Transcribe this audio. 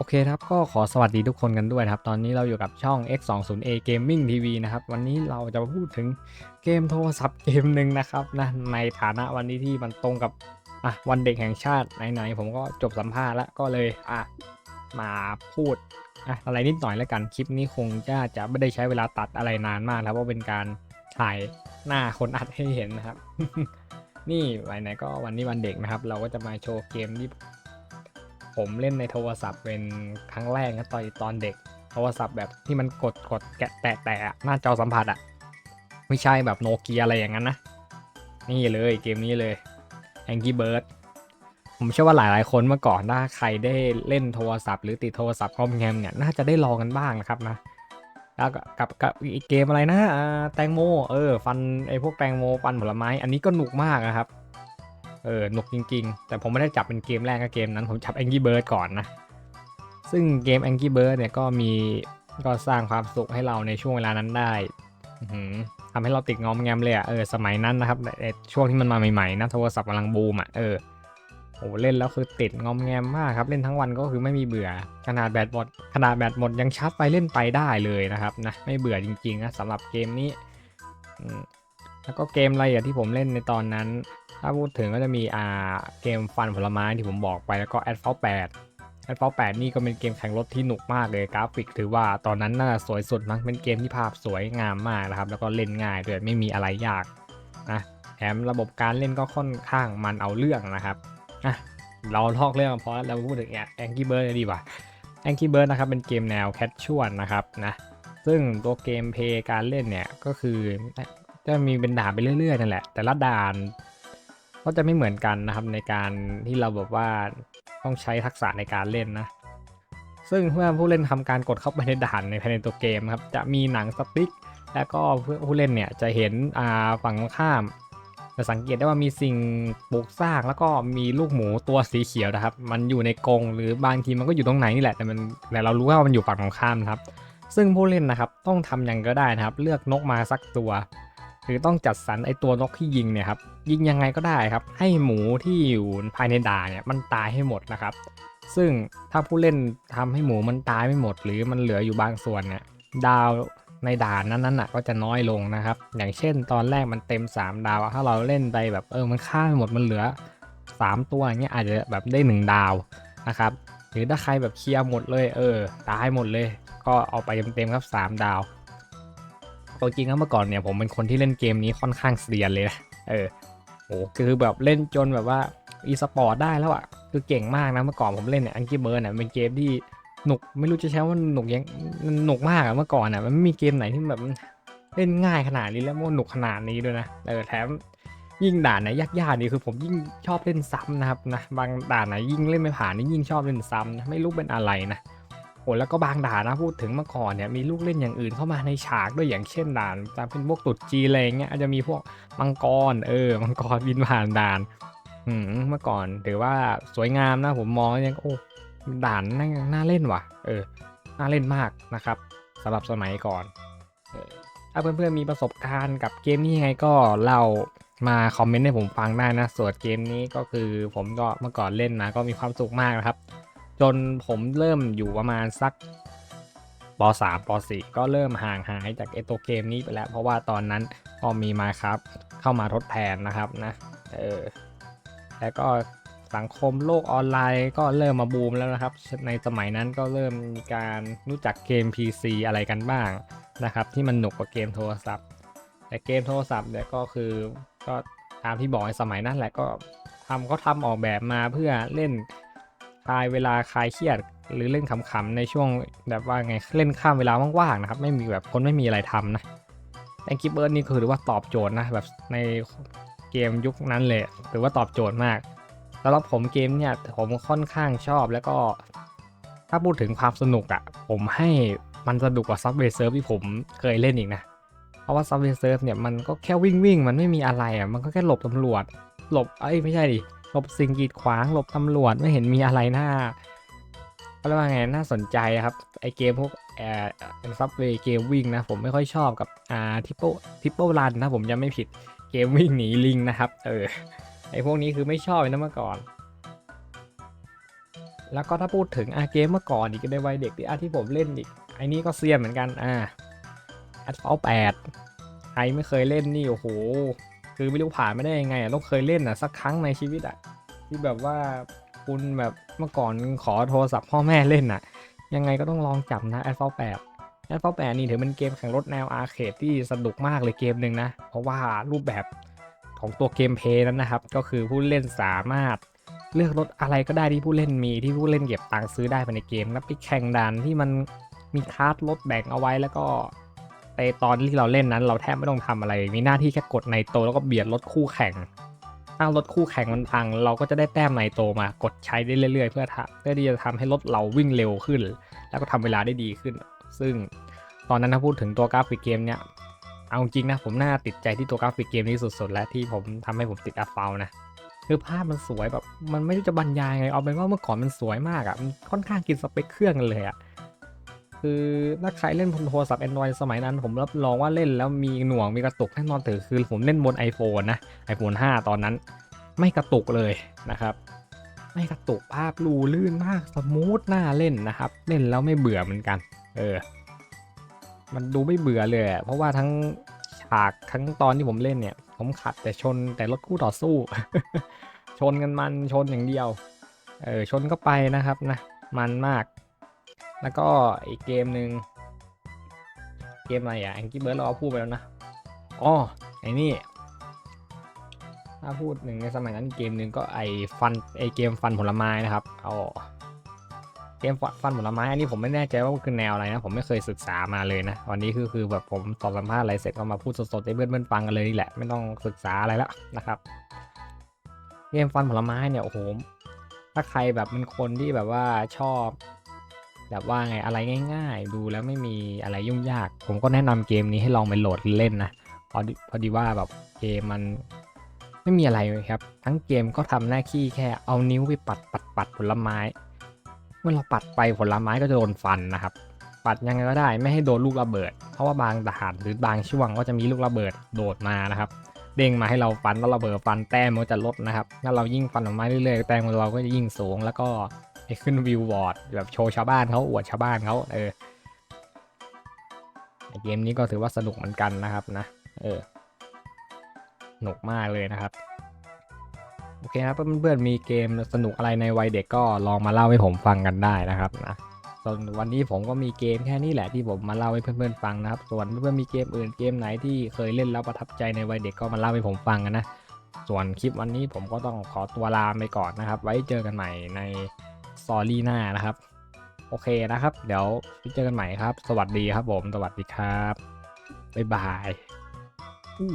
โอเคครับก็ขอสวัสดีทุกคนกันด้วยครับ ตอนนี้เราอยู่กับช่อง X20A Gaming TV นะครับ วันนี้เราจะมาพูดถึงเกมโทรศัพท์เกมหนึ่งนะครับนะในฐานะวันนี้ที่มันตรงกับอะวันเด็กแห่งชาติไหนๆผมก็จบสัมภาษณ์แล้วก็เลยอะมาพูดอะอะไรนิดหน่อยแล้วกันคลิปนี้คงจะจะไม่ได้ใช้เวลาตัดอะไรนานมากครับเพราะเป็นการถ่ายหน้าคนอัดให้เห็นนะครับ นี่ไหนๆก็วันนี้วันเด็กนะครับ เราก็จะมาโชว์เกมที่ ผมเล่นในโทรศัพท์เป็นครั้งแรกนะตอนตอนเด็ก โทรศัพท์แบบที่มันกดกดแกะแตะแตะหน้าจอสัมผัสอะไม่ใช่แบบโนเกียอะไรอย่างนั้นนะ นี่เลยเกมนี้เลย Angry Bird ผมเชื่อว่าหลายๆ คนเมื่อก่อนถ้าใครได้เล่นโทรศัพท์ หรือติดโทรศัพท์คอมแงมเนี่ยน่าจะได้ลองกันบ้างนะครับนะแล้วกับกับอีกเกมอะไรนะแตงโมเออฟันไอพวกแตงโมฟันผลไม้ อันนี้ก็หนุกมากนะครับ ออหนุกจริง ๆ แต่ผมไม่ได้จับเป็นเกมแรกก็เกมนั้น ผมจับ Angry Bird ก่อนนะ ซึ่งเกม Angry Bird เนี่ยก็มีก็สร้างความสุขให้เราในช่วงเวลานั้นได้ทำให้เราติดงอมแงมเลยอะ่ะเออสมัยนั้นนะครับในช่วงที่มันมาใหม่ๆนะโทรศัพท์กำลังบูมอะ่ะเออโหเล่นแล้วคือติดงอมแงมมากครับ เล่นทั้งวันก็คือไม่มีเบื่อ ขนาดแบตหมดขนาดแบตหมดยังชาร์จไปเล่นไปได้เลยนะครับนะไม่เบื่อจริงๆนะสำหรับเกมนี้ แล้วก็เกมอะไรอะที่ผมเล่นในตอนนั้น ถ้าพูดถึงก็จะมีอ่าเกมฟันผลไม้ที่ผมบอกไปแล้วก็ a d f a l 8 a d f a l 8นี่ก็เป็นเกมแข่งรถที่หนุกมากเลยกราฟิกถือว่าตอนนั้นน่าจะสวยสุดมั้งเป็นเกมที่ภาพสวยงามมากนะครับ แล้วก็เล่นง่ายด้วยไม่มีอะไรยากนะแถมระบบการเล่นก็ค่อนข้างมันเอาเรื่องนะครับอะเราทอกเรื่องพอแล้วเราพูดถึงแองกี้เบิร์ดดีกว่าแองกี้เบิร์ดนะครับเป็นเกมแนวแคชชวลนะครับนะซึ่งตัวเกมเพย์การเล่นเนี่ยก็คือ จะมีเป็นด่านไปเรื่อยๆนั่นแหละ แต่ละด่านก็จะไม่เหมือนกันนะครับในการที่เราแบบว่าต้องใช้ทักษะในการเล่นนะ ซึ่งเมื่อผู้เล่นทำการกดเข้าไปในด่านในภายในตัวเกมครับ จะมีหนังสติ๊ก แล้วก็เพื่อผู้เล่นเนี่ยจะเห็นอ่าฝั่งข้ามจะสังเกตได้ว่ามีสิ่งปลูกสร้างแล้วก็มีลูกหมูตัวสีเขียวนะครับ มันอยู่ในกรงหรือบางทีมันก็อยู่ตรงไหนนี่แหละแต่มันแต่เรารู้ว่ามันอยู่ฝั่งตรงข้ามนะครับ ซึ่งผู้เล่นนะครับต้องทำอย่างก็ได้นะครับ เลือกนกมาสักตัว หรือต้องจัดสรรไอตัวนกที่ยิงเนี่ยครับยิงยังไงก็ได้ครับ ให้หมูที่อยู่ภายในด่านเนี่ยมันตายให้หมดนะครับ ซึ่งถ้าผู้เล่นทำให้หมูมันตายไม่หมด หรือมันเหลืออยู่บางส่วนเนี่ยดาวในด่านนั้นๆน่ะก็จะน้อยลงนะครับ อย่างเช่น ตอนแรกมันเต็ม 3 ดาว ถ้าเราเล่นไปแบบเออมันฆ่าไม่หมดมันเหลือ 3 ตัวอย่างเงี้ยอาจจะแบบได้ 1 ดาวนะครับ หรือถ้าใครแบบเคลียร์หมดเลยเออตายหมดเลย ก็เอาไปเต็มๆครับ 3 ดาว ตัวจริงแล้วเมื่อก่อนเนี่ยผมเป็นคนที่เล่นเกมนี้ค่อนข้างเซียนเลยนะเออโอ้คือแบบเล่นจนแบบว่าอีสปอร์ตได้แล้วอะ่ะคือเก่งมากนะเมื่อก่อนผมเล่นเนี่ยอังกี้เบิร์นเนี่ยเป็นเกมที่หนุกไม่รู้จะใช้ว่าหนุกยังหนุกมากอะเมื่อก่อนอะมันไม่มีเกมไหนที่แบบเล่นง่ายขนาดนี้แล้วมันหนุกขนาดนี้ด้วยนะเออแถมยิ่งด่านไหนยากๆนี่คือผมยิ่งชอบเล่นซ้ำนะครับนะบางด่านไหนยิ่งเล่นไม่ผ่านนี่ยิ่งชอบเล่นซ้ำนะไม่รู้เป็นอะไรนะ โอ้แล้วก็บางด่านนะพูดถึงเมื่อก่อนเนี่ยมีลูกเล่นอย่างอื่นเข้ามาในฉากด้วยอย่างเช่นด่านจะเป็นพวกตุดจีอะไรงเงี้ยอาจจะมีพวกมังกรเออมังกรบินผ่านด่านอืมเมื่อก่อนถือว่าสวยงามนะผมมองยังโอ้ด่านน่าน่าเล่นว่ะ เออน่าเล่นมากนะครับสำหรับสมัยก่อนเออถ้าเพื่อนๆมีประสบการณ์กับเกมนี้ยังไงก็เล่ามาคอมเมนต์ให้ผมฟังได้นะส่วนเกมนี้ก็คือผมก็เมื่อก่อนเล่นนะก็มีความสุขมากนะครับ จนผมเริ่มอยู่ประมาณสักป .3 ป .4 ก็เริ่มห่างหายจากไอตัวเกมนี้ไปแล้ว เพราะว่าตอนนั้นก็มีมาครับ เข้ามาทดแทนนะครับนะเออแล้วก็สังคมโลกออนไลน์ก็เริ่มมาบูมแล้วนะครับ ในสมัยนั้นก็เริ่มมีการรู้จักเกม PC อะไรกันบ้างนะครับ ที่มันหนุกกว่าเกมโทรศัพท์ แต่เกมโทรศัพท์เนี่ยก็คือก็ตามที่บอกในสมัยนั้นแหละก็ทำก็ทำออกแบบมาเพื่อเล่น คลายเวลาคลายเครียด หรือเล่นขำๆในช่วงแบบว่าไงเล่นข้ามเวลาว่างๆนะครับไม่มีแบบคนไม่มีอะไรทำนะแองกี้เบิร์ดนี่คือถือว่าตอบโจทย์นะแบบในเกมยุคนั้นเลยถือว่าตอบโจทย์มากสำหรับผมเกมเนี่ยผมค่อนข้างชอบแล้วก็ ถ้าพูดถึงความสนุกอะ่ะ ผมให้มันสนุกกว่า Subway Surf ที่ผมเคยเล่นอีกนะ เพราะว่า Subway Surf เนี่ยมันก็แค่วิ่งวิ่งมันไม่มีอะไรอะ่ะมันก็แค่หลบตำรวจ หลบเอ้ยไม่ใช่ดิ หลบสิ่งกีดขวางหลบตำรวจไม่เห็นมีอะไรน่าก็เรียกว่าไงน่าสนใจครับไอเกมพวกแอร์เป็นซับเวย์เกมวิ่งนะผมไม่ค่อยชอบกับอ่าทิปเปิลทิปเปิลรันนะผมยังไม่ผิดเกมวิ่งหนีลิงนะครับเออไอพวกนี้คือไม่ชอบเลยนะเมื่อก่อน แล้วก็ถ้าพูดถึงอาเกมเมื่อก่อนอีกในวัยเด็กที่อาที่ผมเล่นอีกไอนี่ก็เซียนเหมือนกันอ่าแอดฟอลแปดใครไม่เคยเล่นนี่โอ้โห คือไม่รู้ผ่านไม่ได้ยังไงอะต้องเคยเล่นอะสักครั้งในชีวิตอะที่แบบว่าคุณแบบเมื่อก่อนขอโทรศัพท์พ่อแม่เล่นอะ ยังไงก็ต้องลองจับนะแอดฟอลแปดแอดฟอลแปดนี่ถือเป็นเกมแข่งรถแนวอาร์เคดที่สนุกมากเลยเกมหนึ่งนะ เพราะว่ารูปแบบของตัวเกมเพย์นั้นนะครับ ก็คือผู้เล่นสามารถเลือกรถอะไรก็ได้ที่ผู้เล่นมีที่ผู้เล่นเก็บตังค์ซื้อได้ภายในเกม แล้วไปแข่งดันที่มันมีคาร์ดรถแบ่งเอาไว้แล้วก็ ในตอนที่เราเล่นนั้น เราแทบไม่ต้องทำอะไร มีหน้าที่แค่กดในโตแล้วก็เบียดรถคู่แข่ง ถ้ารถคู่แข่งมันพัง เราก็จะได้แต้มในโตมากดใช้ได้เรื่อยๆ เพื่อทำเพื่อที่จะทำให้รถเราวิ่งเร็วขึ้น แล้วก็ทำเวลาได้ดีขึ้น ซึ่งตอนนั้นถ้าพูดถึงตัวกราฟิกเกมเนี่ยเอาจริงนะผมน่าติดใจที่ตัวกราฟิกเกมนี้สุดๆ แล้วที่ผมทำให้ผมติดอัพเฟลนะคือภาพมันสวยแบบมันไม่รู้จะบรรยายไงเอาเป็นว่าเมื่อก่อนมันสวยมากอะ่ะมันค่อนข้างกินสเปคเครื่องกันเลยอะ่ะ คือถ้าใครเล่นบนโทรศัพท์ Android สมัยนั้น ผมรับรองว่าเล่นแล้วมีหน่วงมีกระตุกแน่นอนถือคือผมเล่นบน iPhone นะ iPhone 5 ตอนนั้น ไม่กระตุกเลยนะครับ ไม่กระตุกภาพรูลื่นมากสมูทน่าเล่นนะครับ เล่นแล้วไม่เบื่อเหมือนกัน เออ มันดูไม่เบื่อเลย เพราะว่าทั้งฉากทั้งตอนที่ผมเล่นเนี่ย ผมขัดแต่ชนแต่รถคู่ต่อสู้ ชนกันมันชนอย่างเดียว เออชนก็ไปนะครับนะมันมาก แล้วก็อีกเกมหนึ่งเกมอะไรอะแองกี้เบิร์ดเราเอาพูดไปแล้วนะอ๋อไอ้นี่ ถ้าพูดหนึ่งในสมัยนั้นเกมหนึ่งก็ไอฟันไอเกมฟันผลไม้นะครับเอาเกมฟันผลไม้อันนี้ผมไม่แน่ใจว่ามันคือแนวอะไรนะ ผมไม่เคยศึกษามาเลยนะ วันนี้คือคือแบบผมตอบสัมภาษณ์อะไรเสร็จก็มาพูดสดๆให้เพื่อนๆฟังกันเลยนี่แหละไม่ต้องศึกษาอะไรแล้วนะครับเกมฟันผลไม้เนี่ยโอ้โหถ้าใครแบบเป็นคนที่แบบว่าชอบ แบบว่าไงอะไรง่าย ๆ ดูแล้วไม่มีอะไรยุ่งยาก ผมก็แนะนำเกมนี้ให้ลองไปโหลดเล่นนะพอดีพอดีว่าแบบเกมมันไม่มีอะไรเลยครับ ทั้งเกมก็ทำหน้าที่แค่เอานิ้วไปปัดปัดปัดผลไม้ เมื่อเราปัดไปผลไม้ก็จะโดนฟันนะครับ ปัดยังไงก็ได้ไม่ให้โดนลูกระเบิด เพราะว่าบางทหารหรือบางช่วงก็จะมีลูกระเบิดโดดมานะครับเด้งมาให้เราฟันแล้วระเบิดฟันแต้มมันก็จะลดนะครับ ถ้าเรายิ่งฟันออกมาเรื่อยๆแต้มของเราก็จะยิ่งสูง แล้วก็ ไปขึ้นวิวบอร์ดแบบโชว์ชาวบ้านเขาอวดชาวบ้านเขาเออเกมนี้ก็ถือว่าสนุกเหมือนกันนะครับนะ เออสนุกมากเลยนะครับ โอเคครับเพื่อนๆมีเกมสนุกอะไรในวัยเด็กก็ลองมาเล่าให้ผมฟังกันได้นะครับนะส่วนวันนี้ผมก็มีเกมแค่นี้แหละที่ผมมาเล่าให้เพื่อนๆฟังนะครับ ส่วนเพื่อนๆมีเกมอื่นเกมไหนที่เคยเล่นแล้วประทับใจในวัยเด็กก็มาเล่าให้ผมฟังกันนะ ส่วนคลิปวันนี้ผมก็ต้องขอตัวลาไปก่อนนะครับ ไว้เจอกันใหม่ใน ตอรี่หน้านะครับ โอเคนะครับ เดี๋ยวเจอกันใหม่ครับ สวัสดีครับผม สวัสดีครับ บ๊ายบายอู้